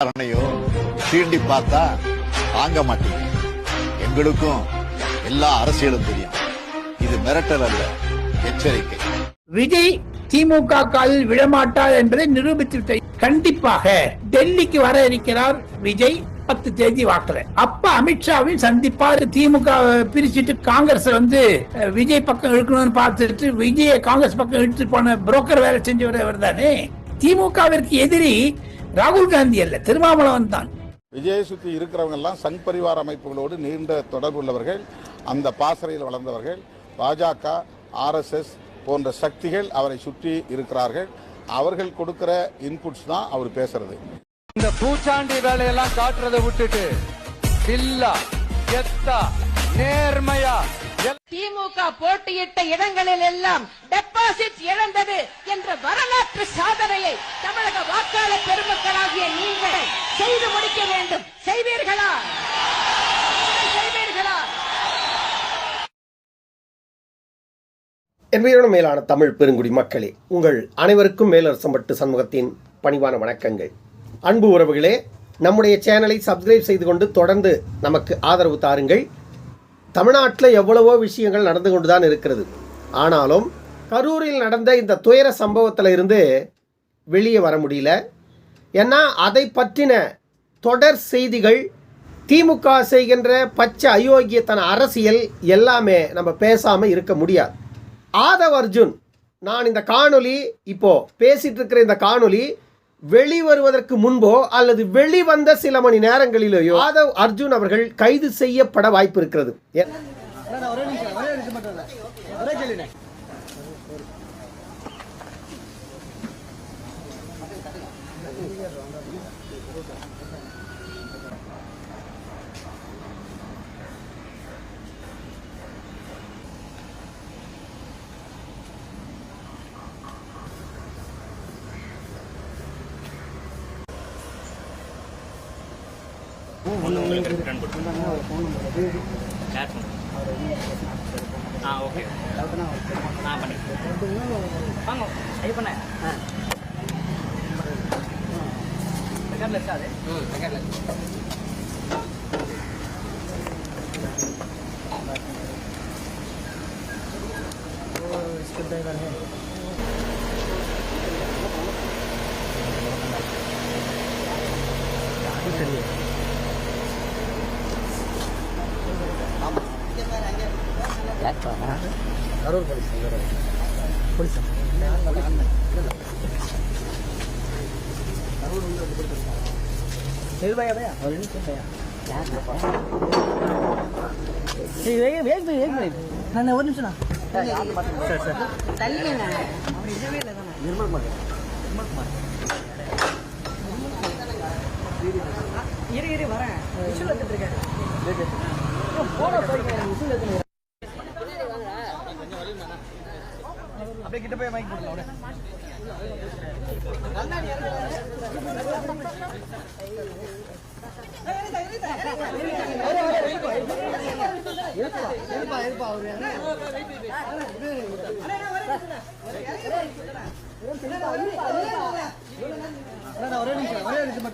விசாரணையோ சீண்டி பார்த்தா தாங்க மாட்டீங்க எங்களுக்கும் எல்லா அரசியலும் தெரியும். இது மிரட்டல் அல்ல எச்சரிக்கை. விஜய் திமுக காலில் விழமாட்டார் என்பதை நிரூபித்து கண்டிப்பாக டெல்லிக்கு வர இருக்கிறார் விஜய். பத்து தேதி வாக்குல. அப்ப அமித்ஷாவையும் சந்திப்பார். திமுக பிரிச்சுட்டு காங்கிரஸ் வந்து விஜய் பக்கம் இழுக்கணும்னு பார்த்துட்டு விஜய காங்கிரஸ் பக்கம் இழுத்து போன புரோக்கர் வேலை செஞ்சவர் தானே திமுகவிற்கு எதிரி ராகுல் காந்தி அல்ல திருமாவளவன் தான். விஜயை சுற்றி இருக்கிறவங்க எல்லாம் சங் பரிவார அமைப்புகளோடு நீண்ட தொடர்பு உள்ளவர்கள் அந்த பாசறையில் வளர்ந்தவர்கள் பாஜக ஆர்எஸ்எஸ் போன்ற சக்திகள் அவரை சுற்றி இருக்கிறார்கள். அவர்கள் கொடுக்கிற இன்புட்ஸ் தான் அவர் பேசுறது. இந்த பூச்சாண்டி வேலையெல்லாம் காட்டுறதை விட்டுட்டு தில்லா கெத்தா நேர்மையா திமுக போட்டியிட்ட இடங்களில் எல்லாம் டெபாசிட் இழந்தது என்ற வரலாற்று சாதனையை தமிழக வாக்காளர் பெருமக்களாகிய நீங்கள் செய்து முடிக்க வேண்டும். செய்வீர்களா? செய்வீர்களா? என்பதோடு மேலான தமிழ் பெருங்குடி மக்களே உங்கள் அனைவருக்கும் மேலரசம்பட்டு சண்முகத்தின் பணிவான வணக்கங்கள். அன்பு உறவுகளே நம்முடைய சேனலை சப்ஸ்கிரைப் செய்து கொண்டு தொடர்ந்து நமக்கு ஆதரவு தாருங்கள். தமிழ்நாட்டில் எவ்வளவோ விஷயங்கள் நடந்து கொண்டு தான் இருக்கிறது. ஆனாலும் கரூரில் நடந்த இந்த துயர சம்பவத்தில் இருந்து வெளியே வர முடியல. ஏன்னா அதை பற்றின தொடர் செய்திகள் திமுக செய்கின்ற பச்சை அயோக்கியத்தன அரசியல் எல்லாமே நம்ம பேசாமல் இருக்க முடியாது. ஆதவ் அர்ஜுன் நான் இந்த காணொலி இப்போ பேசிகிட்டு இருக்கிற இந்த காணொலி வெளிவருவதற்கு முன்போ அல்லது வெளிவந்த சில மணி நேரங்களிலேயோ யாதவ் அர்ஜுன் அவர்கள் கைது செய்யப்பட வாய்ப்பு இருக்கிறது ஆ ஓகே நான் பண்ணேன் வாங்க இது பண்ண ரெக்கார்டில் இருக்கா அது ம் ரெக்கார்டில் நான் ஒரு நிமிஷம் இரு இரு வரேன் விசில் எடுத்துட்டு இருக்கேன் போன அப்படியே கிட்ட போய் மைக் போடலாம் அப்படியே. ஒரே நிமிஷம்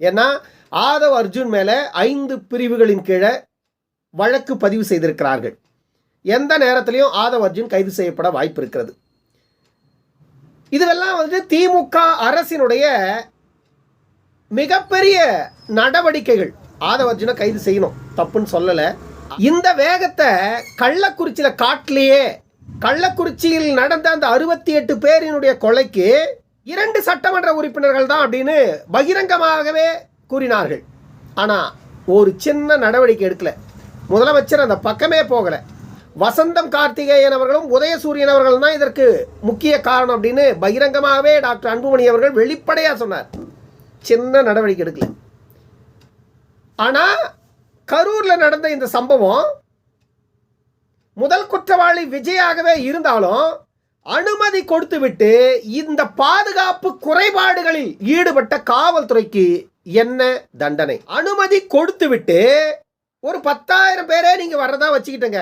ஏன்னா ஆதவ் அர்ஜுன் மேல ஐந்து பிரிவுகளின் கீழே வழக்கு பதிவு செய்திருக்கிறார்கள். எந்த நேரத்திலையும் ஆதவ் அர்ஜுன் கைது செய்யப்பட வாய்ப்பு இருக்கிறது இதுவெல்லாம் வந்து திமுக அரசினுடைய மிகப்பெரிய நடவடிக்கைகள். ஆதவ் அர்ஜுனை கைது செய்யணும். தப்புன்னு சொல்லலை. இந்த வேகத்தை கள்ளக்குறிச்சியில் காட்டிலேயே கள்ளக்குறிச்சியில் நடந்த அந்த அறுபத்தி எட்டு பேரினுடைய கொலைக்கு இரண்டு சட்டமன்ற உறுப்பினர்கள் தான் அப்படின்னு பகிரங்கமாகவே கூறினார்கள். ஆனால் ஒரு சின்ன நடவடிக்கை எடுக்கலை. முதலமைச்சர் அந்த பக்கமே போகலை. வசந்தம் கார்த்திகேயன் அவர்களும் உதயசூரியன் அவர்களும் தான் இதற்கு முக்கிய காரணம் அப்படின்னு பகிரங்கமாகவே டாக்டர் அன்புமணி அவர்கள் வெளிப்படையாக சொன்னார். சின்ன நடவடிக்கை எடுக்கல. ஆனால் கரூரில் நடந்த இந்த சம்பவம் முதல் குற்றவாளி விஜயாகவே இருந்தாலும் அனுமதி கொடுத்துவிட்டு இந்த பாதுகாப்பு குறைபாடுகளில் ஈடுபட்ட காவல்துறைக்கு என்ன தண்டனை? அனுமதி கொடுத்துவிட்டு ஒரு பத்தாயிரம் பேரே நீங்கள் வர்றதா வச்சுக்கிட்டங்க.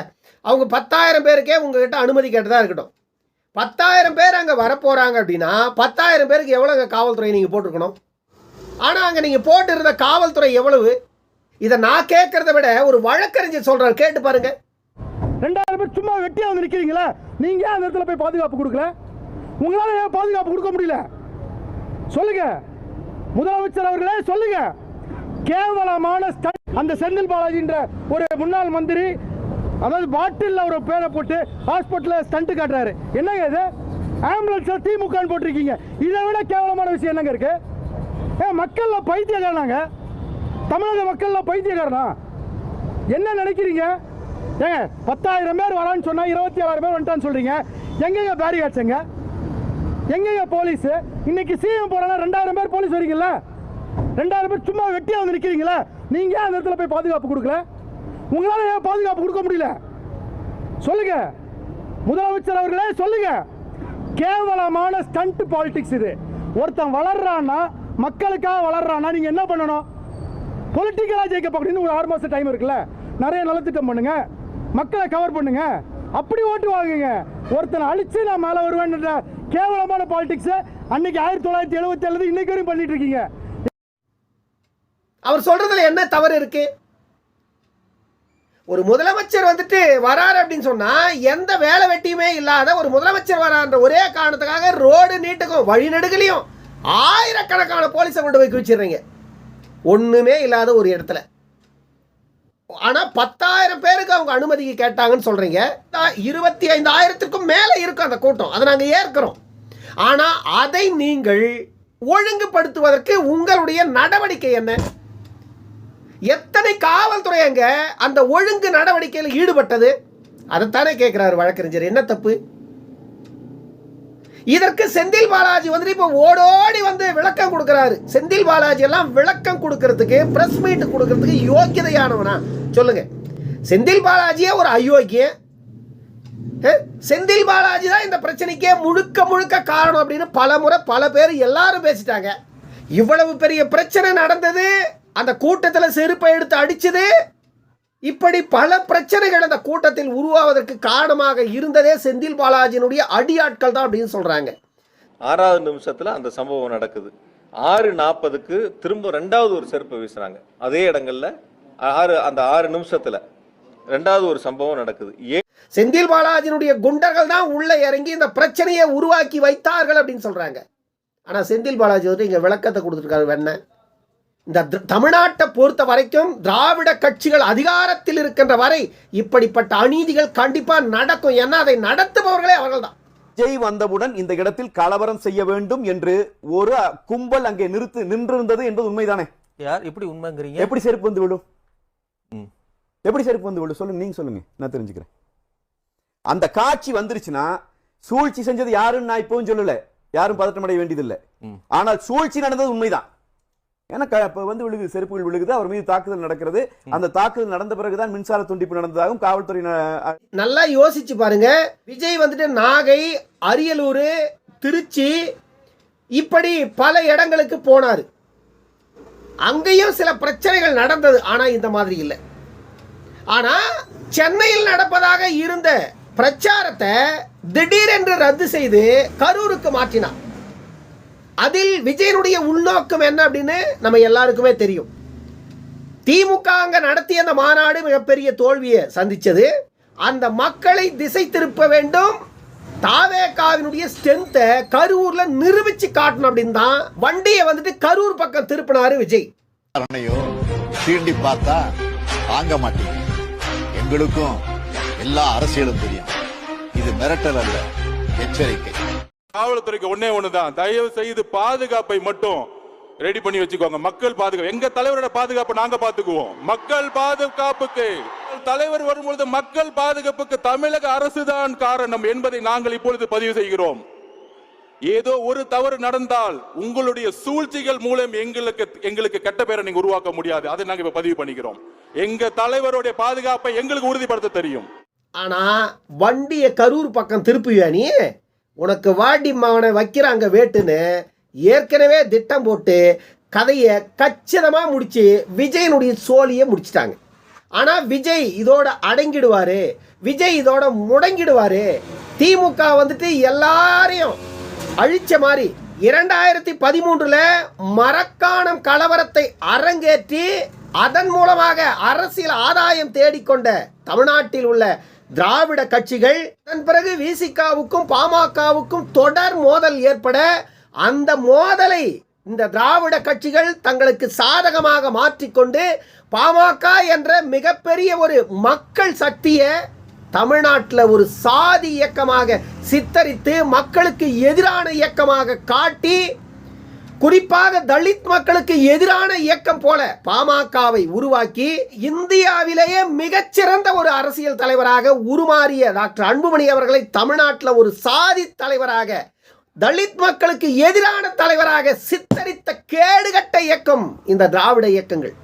அவங்க பத்தாயிரம் பேருக்கே உங்ககிட்ட அனுமதி கேட்டதா இருக்கட்டும். பத்தாயிரம் பேர் அங்கே வரப்போகிறாங்க அப்படின்னா பத்தாயிரம் பேருக்கு எவ்வளோ அங்கே காவல்துறை நீங்கள் போட்டிருக்கணும்? ஆனால் அங்கே நீங்கள் போட்டிருந்த காவல்துறை எவ்வளவு? இதை நான் கேட்கறத விட ஒரு வழக்கறிஞர் சொல்கிறார் கேட்டு பாருங்க. ரெண்டாயிரம் பேர் சும்மா வெட்டியாக வந்து நிற்கிறீங்களா நீங்கள் ஏன் அந்த இடத்துல போய் பாதுகாப்பு கொடுக்கல? உங்களால் ஏன் பாதுகாப்பு கொடுக்க முடியல? சொல்லுங்க. முதலமைச்சர் அவர்களே சொல்லுங்க. கேவலமான அந்த செந்தில் பாலாஜின்ற ஒரு முன்னாள் மந்திரி அதாவது பாட்டில்ல ஒரு பேரை போட்டு ஹாஸ்பிட்டலில் ஸ்டண்ட்டு காட்டுறாரு. என்னங்க இது? ஆம்புலன்ஸில் திமுகன்னு போட்டிருக்கீங்க. இதை விட கேவலமான விஷயம் என்னங்க இருக்கு? ஏ மக்களில் பைத்தியக்காரனாங்க. தமிழக மக்களில் பைத்தியக்காரனா? என்ன நினைக்கிறீங்க? ஏங்க பத்தாயிரம் பேர் வரான்னு சொன்னால் இருபத்தி ஏழாயிரம் பேர் வந்துட்டான்னு சொல்கிறீங்க எங்கெங்க பேரிகாட்ஸுங்க எங்கெங்க போலீஸ்? இன்னைக்கு சிஎம் போறானா ரெண்டாயிரம் பேர் போலீஸ் வரீங்களா ரெண்டாயிரம் பேர் சும்மா வெட்டியாக வந்து நிற்கிறீங்களா நீங்கள் ஏன் அந்த இடத்துல போய் பாதுகாப்பு கொடுக்கல? உங்களால் ஏன் பாதுகாப்பு கொடுக்க முடியல? சொல்லுங்க. முதலமைச்சர் அவர்களே சொல்லுங்க. கேவலமான ஸ்டண்ட் பாலிடிக்ஸ் இது. ஒருத்தன் வளர்றான்னா மக்களுக்காக வளர்றான்னா நீங்கள் என்ன பண்ணணும்? பொலிட்டிக்கலாக ஜெயிக்க அப்படின்னு ஒரு ஆறு மாதம் டைம் இருக்குல்ல? நிறைய நலத்திட்டம் பண்ணுங்க. மக்களை கவர் பண்ணுங்க. அப்படி ஓட்டு வாங்குங்க. ஒருத்தனை அழிச்சு நான் மேலே வருவேன்ற கேவலமான பாலிடிக்ஸ் அன்னைக்கு ஆயிரத்தி தொள்ளாயிரத்தி எழுபத்தி ஏழு இன்னைக்கு வரையும் பண்ணிட்டு இருக்கீங்க. அவர் சொல்றதுல என்ன தவறு இருக்கு? ஒரு முதலமைச்சர் வந்துட்டு வராரு அப்படின்னு சொன்னால் எந்த வேலை வெட்டியுமே இல்லாத ஒரு முதலமைச்சர் வரான்ற ஒரே காரணத்துக்காக ரோடு நீட்டுக்கும் வழிநெடுகலையும் ஆயிரக்கணக்கான போலீஸை கொண்டு போய் குவிச்சிடுறீங்க. ஒன்றுமே இல்லாத ஒரு இடத்துல. ஆனால் பத்தாயிரம் பேருக்கு அவங்க அனுமதி கேட்டாங்கன்னு சொல்கிறீங்க இருபத்தி ஐந்தாயிரத்துக்கும் மேலே இருக்கும் அந்த கூட்டம். அதை நாங்கள் ஏற்கிறோம். ஆனால் அதை நீங்கள் ஒழுங்குபடுத்துவதற்கு உங்களுடைய நடவடிக்கை என்ன? எத்தனை காவல்துறை அங்க அந்த ஒழுங்கு நடவடிக்கையில் ஈடுபட்டது? அதைத்தானே கேட்குறாரு வழக்கறிஞர். என்ன தப்பு? இதற்கு செந்தில் பாலாஜி வந்து இப்போ ஓடோடி வந்து விளக்கம் கொடுக்கிறாரு. செந்தில் பாலாஜி எல்லாம் விளக்கம் கொடுக்கறதுக்கு பிரஸ் மீட் கொடுக்கறதுக்கு யோக்கியதையானவனா? சொல்லுங்க. செந்தில் பாலாஜியே ஒரு அயோக்கியம் செந்தில் பாலாஜி தான் இந்த பிரச்சனைக்கே முழுக்க முழுக்க காரணம் அப்படின்னு பல முறை பல பேர் எல்லாரும் பேசிட்டாங்க. இவ்வளவு பெரிய பிரச்சனை நடந்தது. அந்த கூட்டத்தில் செருப்பை எடுத்து அடிச்சது. இப்படி பல பிரச்சனைகள் அந்த கூட்டத்தில் உருவாவதற்கு காரணமாக இருந்ததே செந்தில் பாலாஜியினுடைய அடியாட்கள் தான் அப்படின்னு சொல்றாங்க. ஆறாவது நிமிஷத்துல அந்த சம்பவம் நடக்குது. ஆறு நாற்பதுக்கு திரும்ப ரெண்டாவது ஒரு செருப்பை வீசுறாங்க. அதே இடங்கள்ல ஆறு அந்த ஆறு நிமிஷத்துல ரெண்டாவது ஒரு சம்பவம் நடக்குது. ஏ செந்தில் பாலாஜியினுடைய குண்டர்கள் தான் உள்ள இறங்கி இந்த பிரச்சனையை உருவாக்கி வைத்தார்கள் அப்படின்னு சொல்றாங்க. ஆனா செந்தில் பாலாஜி வந்து இங்க விளக்கத்தை கொடுத்துருக்காரு வெண்ண இந்த தமிழ்நாட்டை பொறுத்த வரைக்கும் திராவிட கட்சிகள் அதிகாரத்தில் இருக்கின்ற வரை இப்படிப்பட்ட அநீதிகள் கண்டிப்பா நடக்கும். ஏன்னா அதை நடத்துபவர்களே அவர்கள் தான் விஜய் வந்தவுடன் இந்த இடத்தில் கலவரம் செய்ய வேண்டும் என்று ஒரு கும்பல் அங்கே நிறுத்து நின்றிருந்தது என்பது உண்மைதானே? யார்? எப்படி உண்மைங்கிறீங்க? எப்படி செருப்பு வந்து விழும்? ம். எப்படி செருப்பு வந்து விழும்? சொல்லுங்க நீங்க சொல்லுங்க. நான் தெரிஞ்சுக்கிறேன். அந்த காட்சி வந்துருச்சுன்னா சூழ்ச்சி செஞ்சது யாருன்னு நான் இப்பவும் சொல்லல. யாரும் பதட்டமடைய வேண்டியதில்லை. ஆனால் சூழ்ச்சி நடந்தது உண்மைதான். ஏன்னா க- இப்ப வந்து விழுகுது செருப்புகள் விழுகுது அவர் மீது தாக்குதல் நடக்கிறது. அந்த தாக்குதல் நடந்த பிறகுதான் மின்சார துண்டிப்பு நடந்ததாகவும் காவல்துறை ந- நல்லா யோசிச்சு பாருங்க. விஜய் வந்துட்டு நாகை அரியலூர் திருச்சி இப்படி பல இடங்களுக்கு போனார். அங்கேயும் சில பிரச்சனைகள் நடந்தது ஆனால் இந்த மாதிரி இல்லை. ஆனால் சென்னையில் நடப்பதாக இருந்த பிரச்சாரத்தை திடீரென்று ரத்து செய்து கரூருக்கு மாற்றினார். அதில் விஜயனுடைய உள்நோக்கம் என்ன அப்படின்னு நம்ம எல்லாருக்குமே தெரியும். திமுக அங்க நடத்திய அந்த மாநாடு மிகப்பெரிய தோல்வியை சந்திச்சது. அந்த மக்களை திசை திருப்ப வேண்டும். தாவேக்காவினுடைய ஸ்ட்ரென்த்தை கரூர்ல நிரூபிச்சு காட்டணும் அப்படின்னு தான் வண்டியை வந்துட்டு கரூர் பக்கம் திருப்பினாரு விஜய். அரணையோ பார்த்தா தாங்க மாட்டேங்க எங்களுக்கும் எல்லா அரசியலும் தெரியும். இது மிரட்டல் அல்ல எச்சரிக்கை. காவல்துறைக்கு ஒன்னே ஒண்ணுதான். தயவு செய்து பாதுகாப்பை மட்டும் ரெடி பண்ணி வச்சுக்கோங்க. மக்கள் பாதுகாப்பு. எங்க தலைவரோட பாதுகாப்பை நாங்க பாத்துக்குவோம். மக்கள் பாதுகாப்புக்கு. தலைவர் வரும்பொழுது மக்கள் பாதுகாப்புக்கு தமிழக அரசுதான் காரணம் என்பதை நாங்கள் இப்பொழுது பதிவு செய்கிறோம். ஏதோ ஒரு தவறு நடந்தால் உங்களுடைய சூழ்ச்சிகள் மூலம் எங்களுக்கு எங்களுக்கு கெட்ட பேரை நீங்க உருவாக்க முடியாது. அதை நாங்க இப்ப பதிவு பண்ணிக்கிறோம். எங்க தலைவருடைய பாதுகாப்பை எங்களுக்கு உறுதிப்படுத்த தெரியும். ஆனா வண்டியை கரூர் பக்கம் திருப்புவியா நீ? உனக்கு வாடி மகனை வைக்கிறாங்க வேட்டுன்னு ஏற்கனவே திட்டம் போட்டு கதையை கச்சிதமாக முடித்து விஜயனுடைய சோழியை முடிச்சிட்டாங்க. ஆனால் விஜய் இதோட அடங்கிடுவார். விஜய் இதோட முடங்கிடுவார். திமுக வந்துட்டு எல்லாரையும் அழிச்ச மாதிரி இரண்டாயிரத்தி பதிமூன்றில் மரக்காணம் கலவரத்தை அரங்கேற்றி அதன் மூலமாக அரசியல் ஆதாயம் தேடிக்கொண்ட தமிழ்நாட்டில் உள்ள திராவிட கட்சிகள் அதன் பிறகு விசிகாவுக்கும் பாமகவுக்கும் தொடர் மோதல் ஏற்பட அந்த மோதலை இந்த திராவிட கட்சிகள் தங்களுக்கு சாதகமாக மாற்றிக்கொண்டு பாமக என்ற மிகப்பெரிய ஒரு மக்கள் சக்தியை தமிழ்நாட்டில் ஒரு சாதி இயக்கமாக சித்தரித்து மக்களுக்கு எதிரான இயக்கமாக காட்டி குறிப்பாக தலித் மக்களுக்கு எதிரான இயக்கம் போல பாமகவை உருவாக்கி இந்தியாவிலேயே மிகச்சிறந்த ஒரு அரசியல் தலைவராக உருமாறிய டாக்டர் அன்புமணி அவர்களை தமிழ்நாட்டில் ஒரு சாதி தலைவராக தலித் மக்களுக்கு எதிரான தலைவராக சித்தரித்த கேடுகட்ட இயக்கம் இந்த திராவிட இயக்கங்கள்.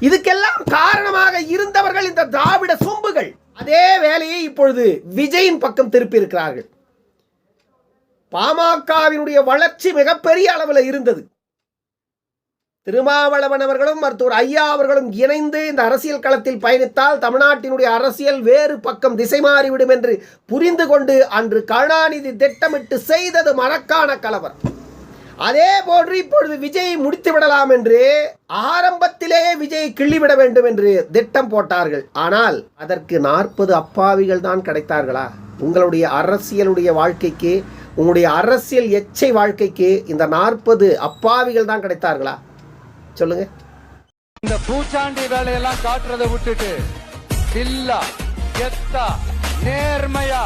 இதுக்கெல்லாம் காரணமாக இருந்தவர்கள் இந்த திராவிட சொம்புகள். அதே வேலையை இப்பொழுது விஜயின் பக்கம் திருப்பி இருக்கிறார்கள். பாமகவினுடைய வளர்ச்சி மிகப்பெரிய அளவில் இருந்தது. திருமாவளவன் அவர்களும் மருத்துவர் ஐயா அவர்களும் இணைந்து இந்த அரசியல் களத்தில் பயணித்தால் தமிழ்நாட்டினுடைய அரசியல் வேறு பக்கம் திசை மாறிவிடும் என்று புரிந்து கொண்டு அன்று கருணாநிதி திட்டமிட்டு செய்தது மரக்கான கலவரம். அதே போன்று இப்பொழுது விஜயை முடித்து விடலாம் என்று ஆரம்பத்திலேயே விஜயை கிள்ளிவிட வேண்டும் என்று திட்டம் போட்டார்கள். ஆனால் அதற்கு நாற்பது அப்பாவிகள் தான் கிடைத்தார்களா? உங்களுடைய அரசியலுடைய வாழ்க்கைக்கு உங்களுடைய அரசியல் எச்சை வாழ்க்கைக்கு இந்த நாற்பது அப்பாவிகள் தான் கிடைத்தார்களா? சொல்லுங்க. இந்த பூச்சாண்டி வேலையெல்லாம் காட்டுறதை விட்டுட்டு தில்லா கெத்தா நேர்மையா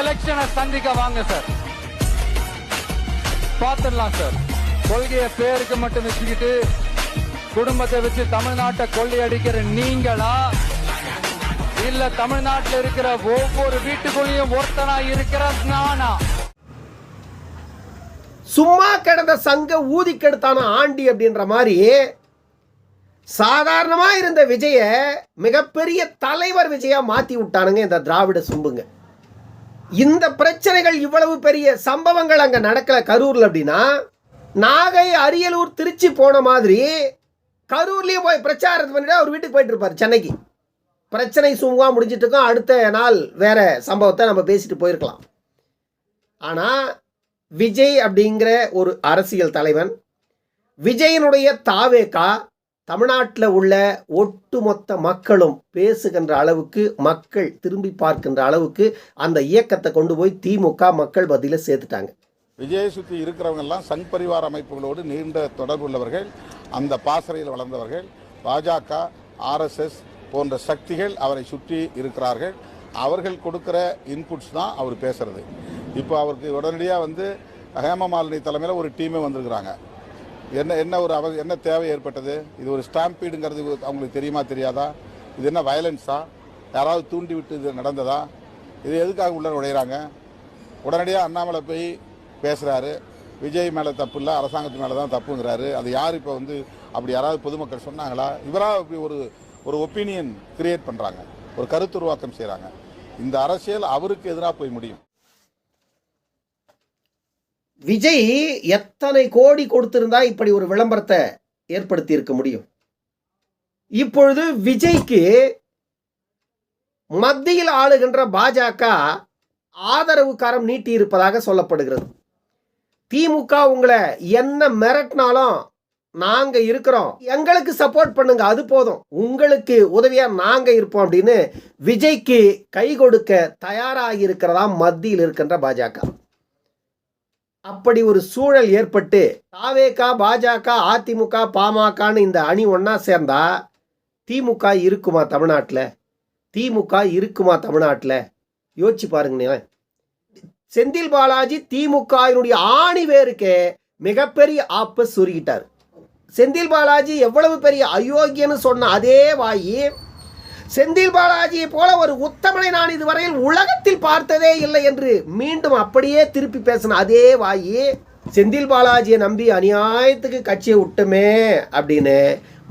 எலெக்ஷனை சந்திக்க வாங்க சார். பார்த்துடலாம் சார். கொள்கையை பேருக்கு மட்டும் வச்சுக்கிட்டு குடும்பத்தை வச்சு தமிழ்நாட்டை கொள்ளையடிக்கிற நீங்களா? இல்ல தமிழ்நாட்டில் இருக்கிற ஒவ்வொரு வீட்டுக்குள்ளேயும் ஒருத்தனா இருக்கிற நானா? சும்மா கிடந்த சங்க ஊதி கெடுத்தான ஆண்டி அப்படின்ற மாதிரி சாதாரணமா இருந்த விஜய மிகப்பெரிய தலைவர் விஜயா மாத்தி விட்டானுங்க இந்த திராவிட சும்புங்க. இந்த பிரச்சனைகள் இவ்வளவு பெரிய சம்பவங்கள் அங்க நடக்கல கரூர்ல அப்படின்னா நாகை அரியலூர் திருச்சி போன மாதிரி கரூர்லயே போய் பிரச்சாரத்து பண்ணிட்டு அவர் வீட்டுக்கு போயிட்டு இருப்பார் சென்னைக்கு. பிரச்சனை சும்மா முடிஞ்சிட்டு இருக்கோம் அடுத்த நாள் வேற சம்பவத்தை நம்ம பேசிட்டு போயிருக்கலாம். ஆனால் விஜய் அப்படிங்கிற ஒரு அரசியல் தலைவன். விஜயனுடைய தாவேக்கா தமிழ்நாட்டில் உள்ள ஒட்டுமொத்த மக்களும் பேசுகின்ற அளவுக்கு மக்கள் திரும்பி பார்க்கின்ற அளவுக்கு அந்த இயக்கத்தை கொண்டு போய் திமுக மக்கள் பதில சேர்த்துட்டாங்க. விஜயை சுற்றி இருக்கிறவங்க எல்லாம் சங் பரிவார அமைப்புகளோடு நீண்ட தொடர்பு உள்ளவர்கள் அந்த பாசறையில் வளர்ந்தவர்கள் பாஜக ஆர்எஸ்எஸ் போன்ற சக்திகள் அவரை சுற்றி இருக்கிறார்கள். அவர்கள் கொடுக்குற இன்புட்ஸ் தான் அவர் பேசுறது. இப்போ அவருக்கு உடனடியாக வந்து ஹேமமாலினி தலைமையில் ஒரு டீமே வந்திருக்கிறாங்க. என்ன என்ன ஒரு அவ என்ன தேவை ஏற்பட்டது? இது ஒரு ஸ்டாம்பீடுங்கிறது அவங்களுக்கு தெரியுமா தெரியாதா? இது என்ன வயலன்ஸா? யாராவது தூண்டி விட்டு இது நடந்ததா? இது எதுக்காக உள்ள நுழையிறாங்க? உடனடியாக அண்ணாமலை போய் பேசுகிறாரு விஜய் மேலே தப்பு இல்லை அரசாங்கத்து மேலே தான் தப்புங்கிறாரு. அது யார் இப்போ வந்து அப்படி யாராவது பொதுமக்கள் சொன்னாங்களா? இவராக இப்படி ஒரு ஒரு ஒப்பீனியன் கிரியேட் பண்ணுறாங்க ஒரு கருத்துருவாக்கம் செய்கிறாங்க இந்த அரசியல் அவருக்கு எதிராக போய் முடியும். விஜய் எத்தனை கோடி கொடுத்திருந்தா இப்படி ஒரு விளம்பரத்தை ஏற்படுத்தி இருக்க முடியும்? இப்பொழுது விஜய்க்கு மத்தியில் ஆளுகின்ற பாஜக ஆதரவு கரம் நீட்டி இருப்பதாக சொல்லப்படுகிறது. திமுக உங்களை என்ன மிரட்டினாலும் நாங்க இருக்கிறோம். எங்களுக்கு சப்போர்ட் பண்ணுங்க அது போதும். உங்களுக்கு உதவியா நாங்க இருப்போம் அப்படின்னு விஜய்க்கு கை கொடுக்க தயாராகி இருக்கிறதா மத்தியில் இருக்கின்ற பாஜக. அப்படி ஒரு சூழல் ஏற்பட்டு தாவேகா பாஜக அதிமுக பாமகன்னு இந்த அணி ஒன்றா சேர்ந்தா திமுக இருக்குமா தமிழ்நாட்டில்? திமுக இருக்குமா தமிழ்நாட்டில்? யோசிச்சு பாருங்களேன். செந்தில் பாலாஜி திமுகவினுடைய ஆணி வேருக்கே மிகப்பெரிய ஆப்பை சுருகிட்டார் செந்தில் பாலாஜி எவ்வளவு பெரிய அயோக்கியன்னு சொன்ன அதே வாயி செந்தில் பாலாஜியை போல ஒரு உத்தமனை நான் இதுவரையில் உலகத்தில் பார்த்ததே இல்லை என்று மீண்டும் அப்படியே திருப்பி பேசின அதே வாயி செந்தில் பாலாஜியை நம்பி அநியாயத்துக்கு கட்சியை விட்டுமே அப்படின்னு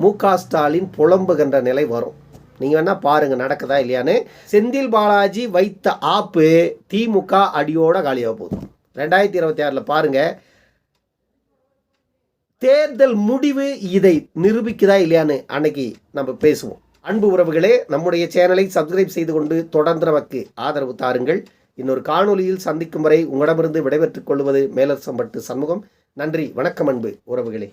மு க ஸ்டாலின் புலம்புகின்ற நிலை வரும். நீங்கள் வேணால் பாருங்கள் நடக்குதா இல்லையான்னு. செந்தில் பாலாஜி வைத்த ஆப்பு திமுக அடியோட காலியாக போகுது. ரெண்டாயிரத்தி இருபத்தி ஆறில் பாருங்கள் தேர்தல் முடிவு இதை நிரூபிக்குதா இல்லையான்னு அன்னைக்கு நம்ம பேசுவோம். அன்பு உறவுகளே நம்முடைய சேனலை சப்ஸ்கிரைப் செய்து கொண்டு தொடர்ந்து நமக்கு ஆதரவு தாருங்கள். இன்னொரு காணொலியில் சந்திக்கும் வரை உங்களிடமிருந்து விடைபெற்றுக் கொள்வது மேலரசம்பட்டு சண்முகம். நன்றி வணக்கம் அன்பு உறவுகளே.